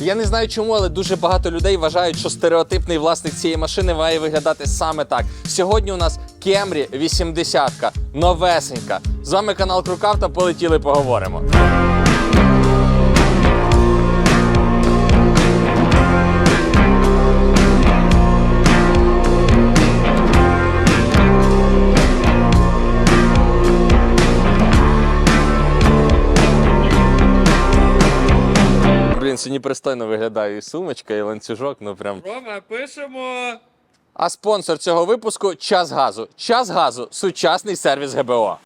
Я не знаю чому, але дуже багато людей вважають, що стереотипний власник цієї машини має виглядати саме так. Сьогодні у нас Кемрі 80 новесенька. З вами канал Крукавта. Полетіли, поговоримо. Сьогодні пристойно виглядає і сумочка, і ланцюжок, ну прям. Рома, пишемо. А спонсор цього випуску час газу. Час газу сучасний сервіс ГБО.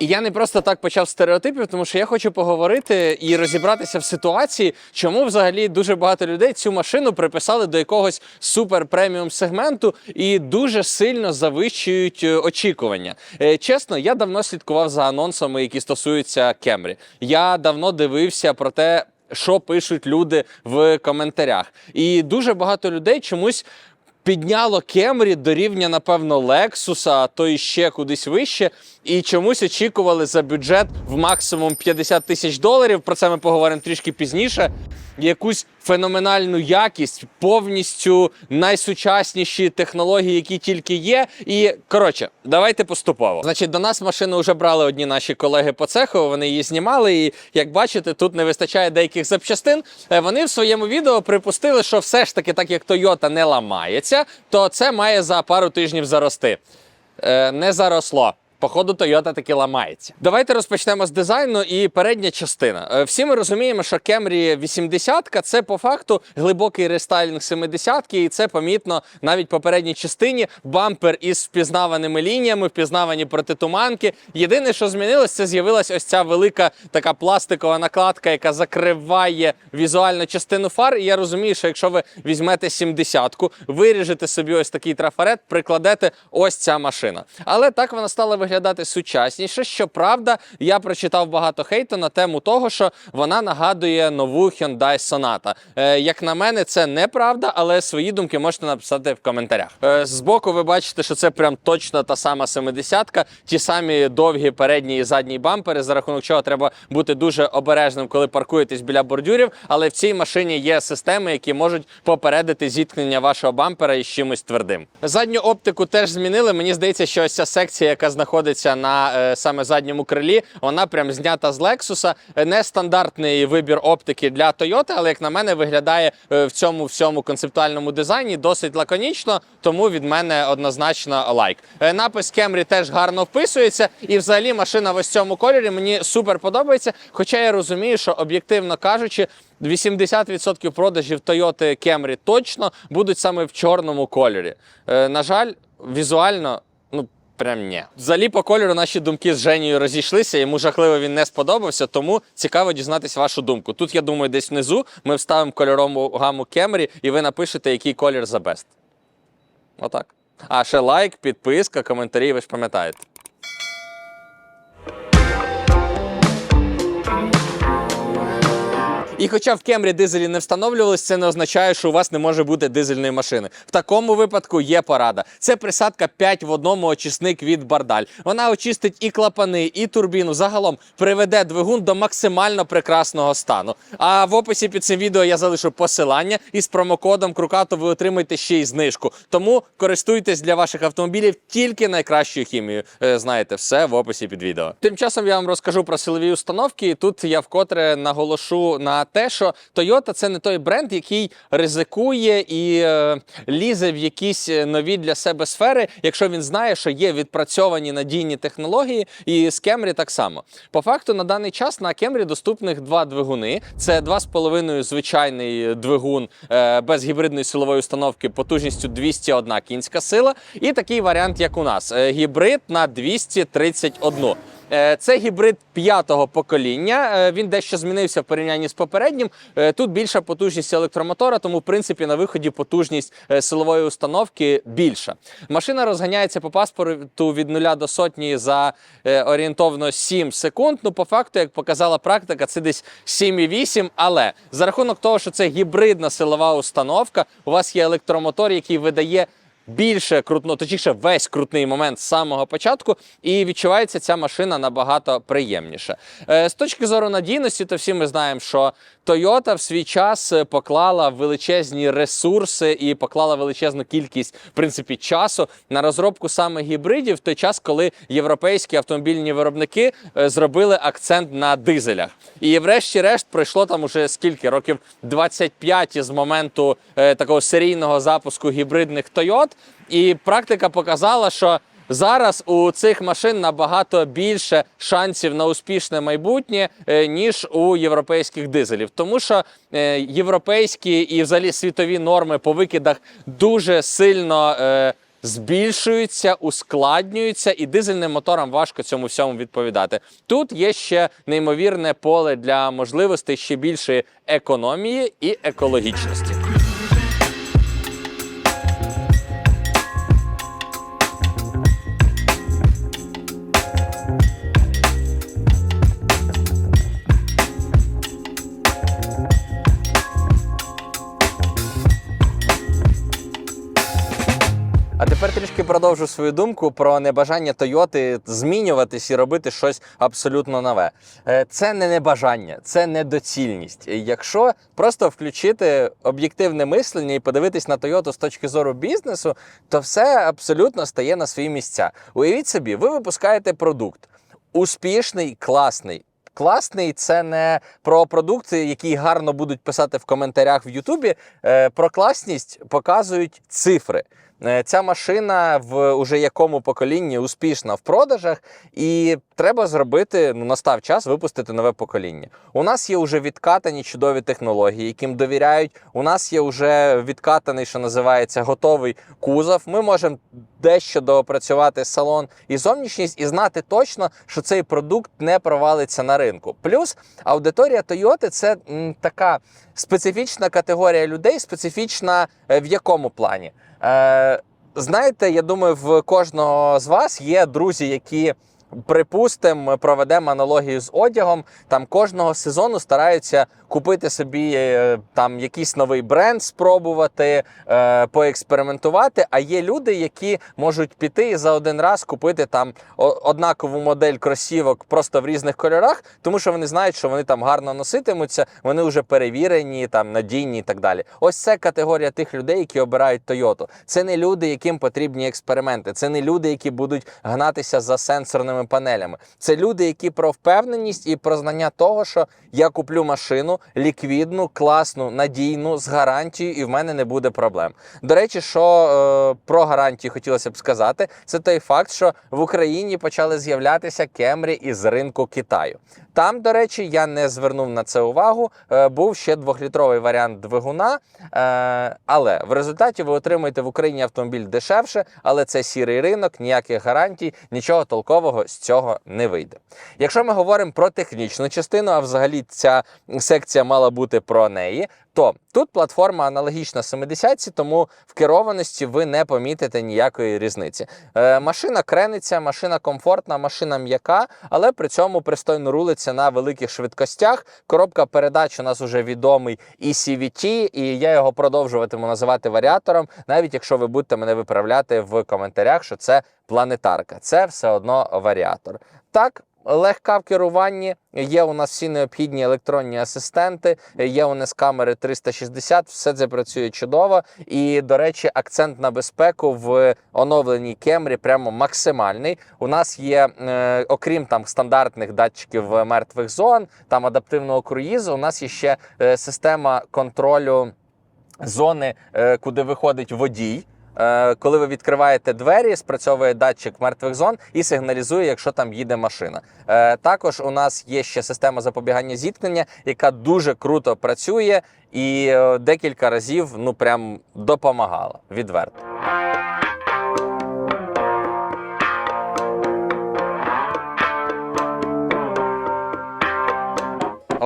І я не просто так почав стереотипів, тому що я хочу поговорити і розібратися в ситуації, чому взагалі дуже багато людей цю машину приписали до якогось супер преміум сегменту і дуже сильно завищують е, очікування. Е, Чесно, я давно слідкував за анонсами, які стосуються Кемрі. Я давно дивився про те, що пишуть люди в коментарях. І дуже багато людей чомусь. Підняло Кемрі до рівня, напевно, Лексуса, а то і ще кудись вище. І чомусь очікували за бюджет в максимум 50 тисяч доларів. Про це ми поговоримо трішки пізніше. Якусь феноменальну якість, повністю найсучасніші технології, які тільки є. І коротше, давайте поступово. Значить, до нас машину вже брали одні наші колеги по цеху. Вони її знімали. І як бачите, тут не вистачає деяких запчастин. Е, Вони в своєму відео припустили, що все ж таки, так як Toyota не ламається, то це має за пару тижнів зарости. Е, не заросло. Походу, Toyota таки ламається. Давайте розпочнемо з дизайну і передня частина. Е, Всі ми розуміємо, що Camry 80 це по факту глибокий рестайлінг 70 і це помітно навіть по передній частині. Бампер із впізнаваними лініями, впізнавані протитуманки. Єдине, що змінилось, це з'явилась ось ця велика така пластикова накладка, яка закриває візуальну частину фар. І я розумію, що якщо ви візьмете 70-ку, виріжете собі ось такий трафарет, прикладете ось ця машина. Але так вона стала виглядати сучасніше. Щоправда, я прочитав багато хейту на тему того, що вона нагадує нову Hyundai Sonata. Е, як на мене, це неправда, але свої думки можете написати в коментарях. Е, збоку ви бачите, що це прям точно та сама 70-ка, ті самі довгі передні і задні бампери, за рахунок чого треба бути дуже обережним, коли паркуєтесь біля бордюрів. Але в цій машині є системи, які можуть попередити зіткнення вашого бампера із чимось твердим. Задню оптику теж змінили. Мені здається, що ось ця секція, яка знаходиться на е, саме задньому крилі, вона прям знята з Lexus. Е, Нестандартний вибір оптики для Toyota, але як на мене виглядає е, в цьому всьому концептуальному дизайні досить лаконічно, тому від мене однозначно лайк. Напис Camry теж гарно вписується, і взагалі машина в ось цьому кольорі мені супер подобається. Хоча я розумію, що об'єктивно кажучи. 80% продажів Toyota Camry точно будуть саме в чорному кольорі. Е, на жаль, візуально, прям ні. Взагалі по кольору наші думки з Женією розійшлися. Йому жахливо він не сподобався, тому цікаво дізнатися вашу думку. Тут я думаю, десь внизу ми вставимо кольорову гаму кемері і ви напишете, який колір за бест. Отак. А ще лайк, підписка, коментарі, ви ж пам'ятаєте. І хоча в Кемрі дизелі не встановлювалися, це не означає, що у вас не може бути дизельної машини. В такому випадку є порада. Це присадка 5 в одному очисник від Бардаль. Вона очистить і клапани, і турбіну. Загалом приведе двигун до максимально прекрасного стану. А в описі під цим відео я залишу посилання і з промокодом Крукато ви отримаєте ще й знижку. Тому користуйтесь для ваших автомобілів тільки найкращою хімією. Е, Знаєте, все в описі під відео. Тим часом я вам розкажу про силові установки. І тут я вкотре наголошу на те, що Toyota це не той бренд, який ризикує і е, лізе в якісь е, нові для себе сфери, якщо він знає, що є відпрацьовані надійні технології, і з Camry так само. По факту на даний час на Camry доступних два двигуни: це 2,5 звичайний двигун е, без гібридної силової установки потужністю 201 кінська сила, і такий варіант, як у нас, е, гібрид на 231. Е, Це гібрид п'ятого покоління. Е, Він дещо змінився в порівнянні з попереднім. Е, Тут більша потужність електромотора, тому в принципі на виході потужність силової установки більша. Машина розганяється по паспорту від 0 до сотні за орієнтовно 7 секунд. Ну, по факту, як показала практика, це десь 7,8. Але за рахунок того, що це гібридна силова установка, у вас є електромотор, який видає більше крутно, точніше, весь крутний момент з самого початку, і відчувається ця машина набагато приємніше. Е, З точки зору надійності, то всі ми знаємо, що Toyota в свій час е, поклала величезні ресурси і поклала величезну кількість в принципі часу на розробку саме гібридів в той час, коли європейські автомобільні виробники е, зробили акцент на дизелях. І врешті-решт пройшло там уже скільки років 25 з моменту е, такого серійного запуску гібридних Toyota. І практика показала, що Зараз у цих машин набагато більше шансів на успішне майбутнє, е, ніж у європейських дизелів, тому що е, європейські і взагалі світові норми по викидах дуже сильно е, збільшуються, ускладнюються, і дизельним моторам важко цьому всьому відповідати. Тут є ще неймовірне поле для можливостей ще більшої економії і екологічності. Продовжу свою думку про небажання Тойоти змінюватись і робити щось абсолютно нове. Е, Це не небажання, це недоцільність. Якщо просто включити об'єктивне мислення і подивитись на Тойоту з точки зору бізнесу, то все абсолютно стає на свої місця. Уявіть собі, ви випускаєте продукт успішний, класний. Класний це не про продукти, які гарно будуть писати в коментарях в Ютубі. Е, Про класність показують цифри. Е, Ця машина в уже якому поколінні успішна в продажах, і треба зробити, ну настав час випустити нове покоління. У нас є вже відкатані чудові технології, яким довіряють. У нас є вже відкатаний, що називається, готовий кузов. Ми можемо дещо доопрацювати салон і зовнішність, і знати точно, що цей продукт не провалиться на ринку. Плюс аудиторія Toyota – це м, така специфічна категорія людей, специфічна е, в якому плані. Е, знаєте, я думаю, в кожного з вас є друзі, які. Припустимо, проведемо аналогію з одягом. Там кожного сезону стараються купити собі е, там якийсь новий бренд, спробувати е, поекспериментувати. А є люди, які можуть піти і за один раз купити там однакову модель кросівок просто в різних кольорах, тому що вони знають, що вони там гарно носитимуться, вони вже перевірені, там надійні і так далі. Ось це категорія тих людей, які обирають Toyota. Це не люди, яким потрібні експерименти. Це не люди, які будуть гнатися за сенсорними панелями. Це люди, які про впевненість і про знання того, що я куплю машину ліквідну, класну, надійну, з гарантією, і в мене не буде проблем. До речі, що е, про гарантію хотілося б сказати, це той факт, що в Україні почали з'являтися кемрі із ринку Китаю. Там, до речі, я не звернув на це увагу. Е, був ще двохлітровий варіант двигуна, е, але в результаті ви отримаєте в Україні автомобіль дешевше, але це сірий ринок, ніяких гарантій, нічого толкового з цього не вийде. Якщо ми говоримо про технічну частину, а взагалі ця секція мала бути про неї, то тут платформа аналогічна 70 тому в керованості ви не помітите ніякої різниці. Е, машина крениться, машина комфортна, машина м'яка, але при цьому пристойно рулиться на великих швидкостях. Коробка передач у нас уже відомий і CVT, і я його продовжуватиму називати варіатором, навіть якщо ви будете мене виправляти в коментарях, що це планетарка. Це все одно варіатор. Так. Легка в керуванні, є у нас всі необхідні електронні асистенти, є у нас камери 360, все це працює чудово. І, до речі, акцент на безпеку в оновленій Кемрі прямо максимальний. У нас є, е, окрім там стандартних датчиків мертвих зон, там адаптивного круїзу, у нас є ще е, система контролю зони, е, куди виходить водій. Е, Коли ви відкриваєте двері, спрацьовує датчик мертвих зон і сигналізує, якщо там їде машина. Е, Також у нас є ще система запобігання зіткнення, яка дуже круто працює і е, декілька разів ну прям допомагала відверто.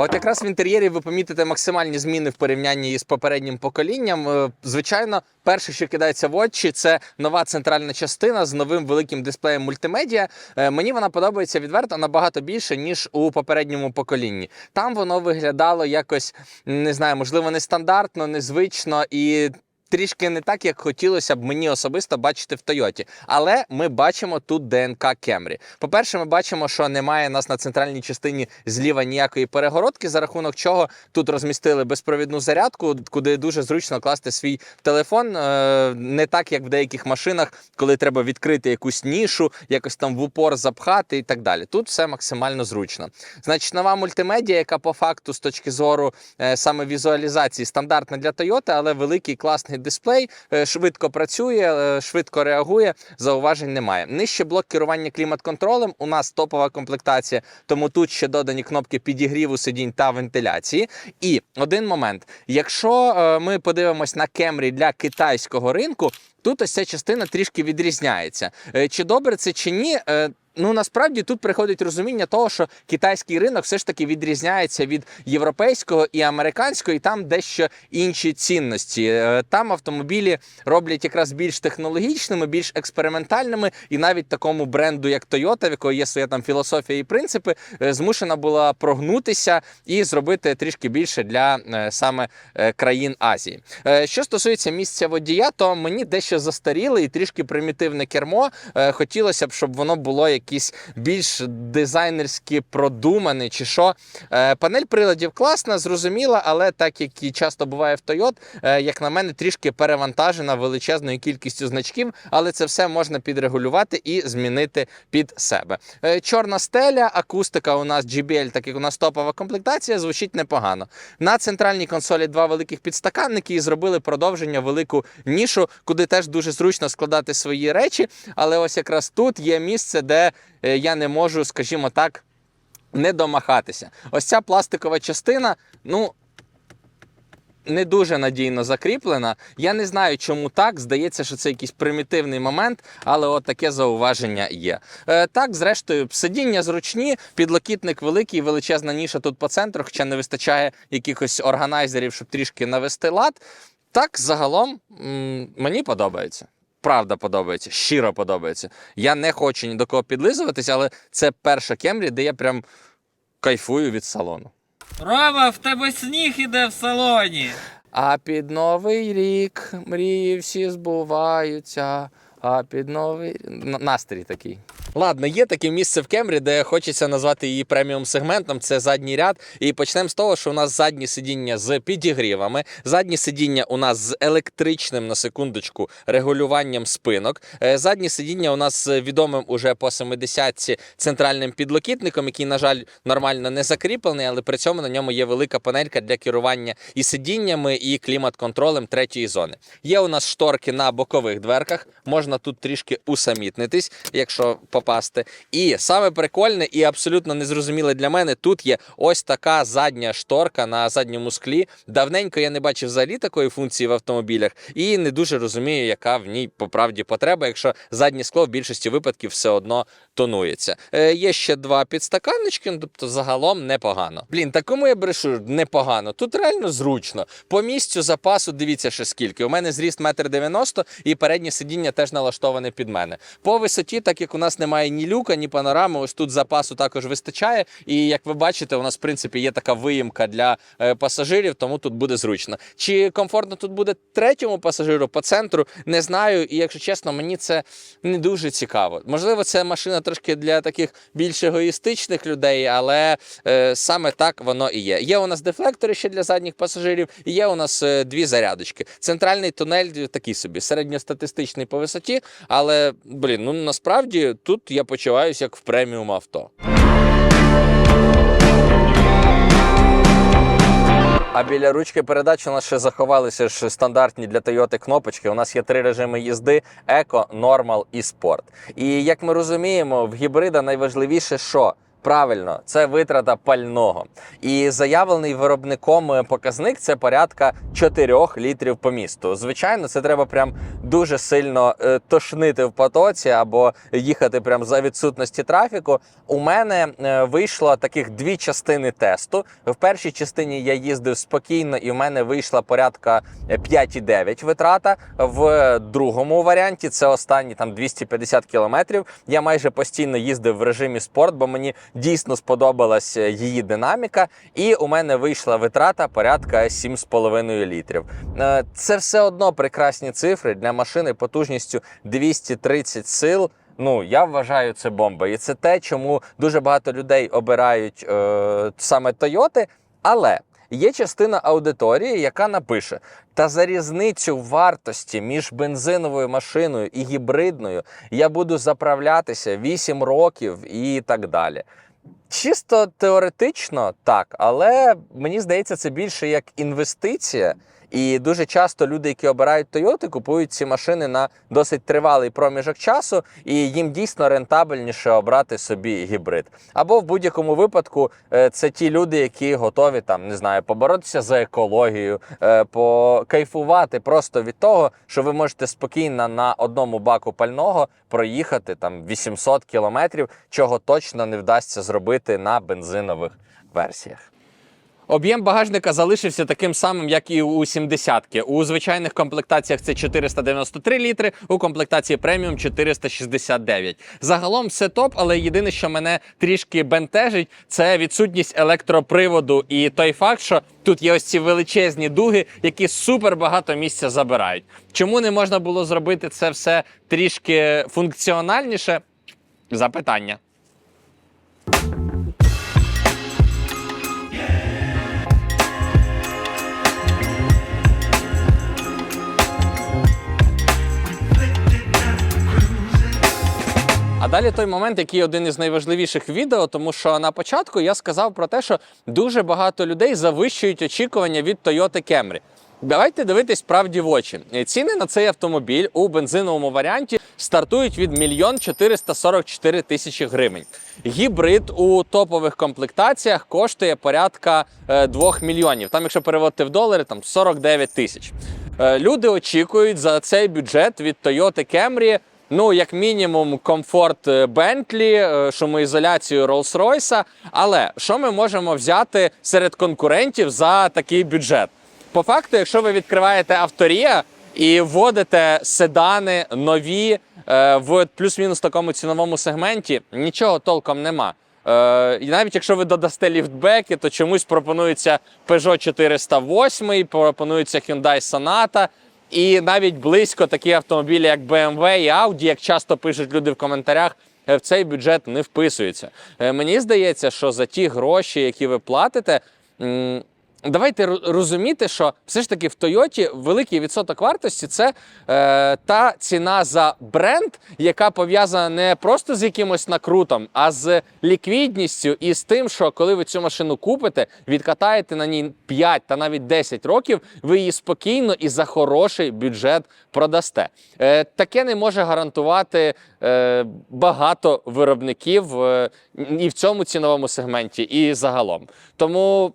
От якраз в інтер'єрі ви помітите максимальні зміни в порівнянні із попереднім поколінням. Е, Звичайно, перше, що кидається в очі, це нова центральна частина з новим великим дисплеєм мультимедіа. Е, Мені вона подобається відверто набагато більше, ніж у попередньому поколінні. Там воно виглядало якось не знаю, можливо, нестандартно, незвично і. Трішки не так, як хотілося б мені особисто бачити в Тойоті. Але ми бачимо тут ДНК Camry. По-перше, ми бачимо, що немає нас на центральній частині зліва ніякої перегородки, за рахунок чого тут розмістили безпровідну зарядку, куди дуже зручно класти свій телефон. Е, Не так, як в деяких машинах, коли треба відкрити якусь нішу, якось там в упор запхати і так далі. Тут все максимально зручно. Значить, нова мультимедіа, яка по факту з точки зору е, саме візуалізації стандартна для Toyota, але великий класний дисплей, е, швидко працює, е, швидко реагує. Зауважень немає. Нижче блок керування клімат-контролем. У нас топова комплектація, тому тут ще додані кнопки підігріву сидінь та вентиляції. І один момент: якщо е, ми подивимось на Camry для китайського ринку. Тут ось ця частина трішки відрізняється. Чи добре це чи ні? Ну насправді тут приходить розуміння того, що китайський ринок все ж таки відрізняється від європейського і американського, і там дещо інші цінності. Е, Там автомобілі роблять якраз більш технологічними, більш експериментальними, і навіть такому бренду, як Toyota, в якої є своя там філософія і принципи, е, змушена була прогнутися і зробити трішки більше для е, саме країн Азії. Що стосується місця водія, то мені дещо застаріле і трішки примітивне кермо. Хотілося б, щоб воно було якісь більш дизайнерськи продумане, чи що. Е, Панель приладів класна, зрозуміла, але так як і часто буває в Toyota, е, як на мене, трішки перевантажена величезною кількістю значків, але це все можна підрегулювати і змінити під себе. Е, Чорна стеля, акустика у нас JBL, так як у нас топова комплектація, звучить непогано. На центральній консолі два великих підстаканники і зробили продовження велику нішу, куди теж дуже зручно складати свої речі. Але ось якраз тут є місце, де е, я не можу, скажімо так, не домахатися. Ось ця пластикова частина, ну. Не дуже надійно закріплена. Я не знаю, чому так. Здається, що це якийсь примітивний момент, але от таке зауваження є. Е, так, зрештою, сидіння зручні, підлокітник великий, величезна ніша тут по центру, хоча не вистачає якихось органайзерів, щоб трішки навести лад. Так, загалом мені подобається. Правда подобається, щиро подобається. Я не хочу ні до кого підлизуватись, але це перша Кемрі, де я прям кайфую від салону. Рома, в тебе сніг іде в салоні. А під новий рік мрії всі збуваються. А під новий настрій такий. Ладно, є таке місце в Кемрі, де хочеться назвати її преміум сегментом. Це задній ряд. І почнемо з того, що у нас задні сидіння з підігрівами. Задні сидіння у нас з електричним на секундочку регулюванням спинок. Е, Задні сидіння у нас з відомим уже по 70-ці центральним підлокітником, який, на жаль, нормально не закріплений, але при цьому на ньому є велика панелька для керування і сидіннями, і клімат-контролем третьої зони. Є у нас шторки на бокових дверках. Можна тут трішки усамітнитись, якщо попасти. І саме прикольне і абсолютно незрозуміле для мене тут є ось така задня шторка на задньому склі. Давненько я не бачив взагалі такої функції в автомобілях, і не дуже розумію, яка в ній по правді потреба, якщо заднє скло в більшості випадків все одно тонується. Е, є ще два підстаканнички, ну, тобто загалом непогано. Блін, такому я брешу непогано. Тут реально зручно. По місцю запасу дивіться ще скільки. У мене зріст 1,90 м і переднє сидіння теж налаштоване під мене. По висоті, так як у нас немає ні люка, ні панорами, ось тут запасу також вистачає. І як ви бачите, у нас в принципі є така виїмка для е, пасажирів, тому тут буде зручно. Чи комфортно тут буде третьому пасажиру по центру, не знаю. І якщо чесно, мені це не дуже цікаво. Можливо, це машина трошки для таких більш егоїстичних людей, але е, саме так воно і є. Є у нас дефлектори ще для задніх пасажирів, і є у нас е, дві зарядочки. Центральний тунель такий собі, середньостатистичний по висоті, але блін, ну насправді тут я почуваюся як в преміум авто. А біля ручки передач у нас ще заховалися ж стандартні для Toyota кнопочки. У нас є три режими їзди: еко, нормал і спорт. І як ми розуміємо, в гібрида найважливіше, що Правильно, це витрата пального. І заявлений виробником показник це порядка 4 літрів по місту. Звичайно, це треба прям дуже сильно е, тошнити в потоці або їхати прям за відсутності трафіку. У мене е, вийшло таких дві частини тесту. В першій частині я їздив спокійно, і в мене вийшла порядка е, 5,9 витрата. В другому варіанті це останні там 250 кілометрів. Я майже постійно їздив в режимі спорт, бо мені дійсно сподобалась її динаміка, і у мене вийшла витрата порядка 7,5 літрів. Е, Це все одно прекрасні цифри для машини потужністю 230 сил. Ну, я вважаю це бомба. І це те, чому дуже багато людей обирають е, саме Тойоти. Але є частина аудиторії, яка напише: та за різницю вартості між бензиновою машиною і гібридною я буду заправлятися 8 років і так далі. Чисто теоретично так, але мені здається, це більше як інвестиція. І дуже часто люди, які обирають Toyota, купують ці машини на досить тривалий проміжок часу, і їм дійсно рентабельніше обрати собі гібрид. Або в будь-якому випадку е, це ті люди, які готові там не знаю, поборотися за екологію, е, покайфувати просто від того, що ви можете спокійно на одному баку пального проїхати там 800 кілометрів, чого точно не вдасться зробити на бензинових версіях. Об'єм багажника залишився таким самим, як і у 70-ки. У звичайних комплектаціях це 493 літри, у комплектації преміум 469. Загалом все топ, але єдине, що мене трішки бентежить, це відсутність електроприводу і той факт, що тут є ось ці величезні дуги, які супер багато місця забирають. Чому не можна було зробити це все трішки функціональніше? Запитання. А далі той момент, який один із найважливіших відео, тому що на початку я сказав про те, що дуже багато людей завищують очікування від Toyota Camry. Давайте дивитись правді в очі. Ціни на цей автомобіль у бензиновому варіанті стартують від 1 444 тисячі гривень. Гібрид у топових комплектаціях коштує порядка 2 мільйонів. Там, якщо переводити в долари, там 49 тисяч. Е, Люди очікують за цей бюджет від Toyota Camry Ну, як мінімум, комфорт е, Бентлі, е, шумоізоляцію Rolls-Royce. Але що ми можемо взяти серед конкурентів за такий бюджет? По факту, якщо ви відкриваєте авторія і вводите седани нові е, в плюс-мінус такому ціновому сегменті, нічого толком нема. Е, і навіть якщо ви додасте ліфтбеки, то чомусь пропонується Peugeot 408, пропонується Hyundai Sonata. І навіть близько такі автомобілі, як BMW і Audi, як часто пишуть люди в коментарях, е, в цей бюджет не вписуються. Е, Мені здається, що за ті гроші, які ви платите. Давайте розуміти, що все ж таки в Тойоті великий відсоток вартості це е, та ціна за бренд, яка пов'язана не просто з якимось накрутом, а з ліквідністю і з тим, що коли ви цю машину купите, відкатаєте на ній 5 та навіть 10 років, ви її спокійно і за хороший бюджет продасте. Е, таке не може гарантувати е, багато виробників е, і в цьому ціновому сегменті, і загалом. Тому.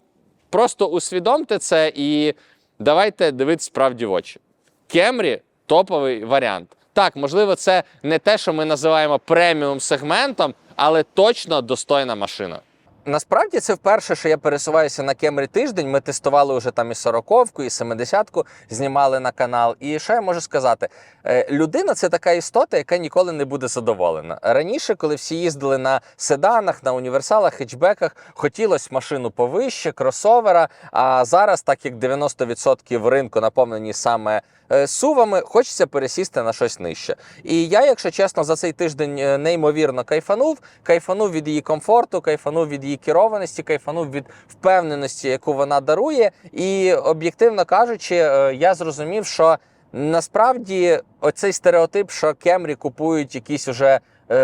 Просто усвідомте це і давайте дивитися справді в очі. Кемрі топовий варіант. Так, можливо, це не те, що ми називаємо преміум сегментом, але точно достойна машина. Насправді це вперше, що я пересуваюся на Кемрі тиждень. Ми тестували вже там і 40-ку, і 70-ку, знімали на канал. І що я можу сказати? Е, Людина це така істота, яка ніколи не буде задоволена. Раніше, коли всі їздили на седанах, на універсалах, хетчбеках, хотілося машину повище, кросовера. А зараз, так як 90% ринку наповнені саме сувами, хочеться пересісти на щось нижче. І я, якщо чесно, за цей тиждень е, неймовірно кайфанув. Кайфанув від її комфорту, кайфанув від її керованості, кайфанув від впевненості, яку вона дарує. І об'єктивно кажучи, е, я зрозумів, що насправді оцей стереотип, що Кемрі купують якісь уже е,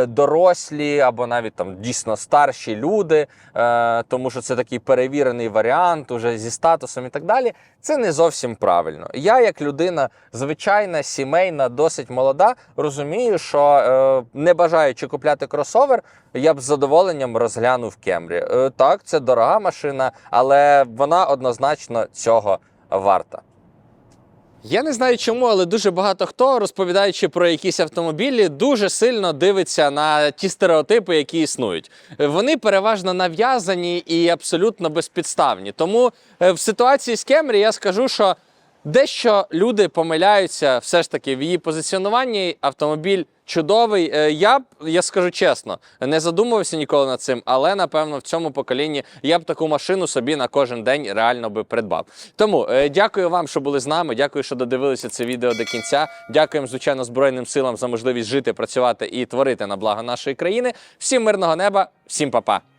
дорослі або навіть там дійсно старші люди, е, тому що це такий перевірений варіант уже зі статусом і так далі. Це не зовсім правильно. Я, як людина звичайна, сімейна, досить молода, розумію, що е, не бажаючи купляти кросовер, я б з задоволенням розглянув Кемрі. Е, так, це дорога машина, але вона однозначно цього варта. Я не знаю чому, але дуже багато хто, розповідаючи про якісь автомобілі, дуже сильно дивиться на ті стереотипи, які існують. Вони переважно нав'язані і абсолютно безпідставні. Тому е, в ситуації з Кемрі я скажу, що Дещо люди помиляються все ж таки в її позиціонуванні. Автомобіль чудовий. Е, Я б, я скажу чесно, не задумувався ніколи над цим, але напевно в цьому поколінні я б таку машину собі на кожен день реально би придбав. Тому е, дякую вам, що були з нами. Дякую, що додивилися це відео до кінця. Дякуємо, звичайно, Збройним силам за можливість жити, працювати і творити на благо нашої країни. Всім мирного неба, всім па-па!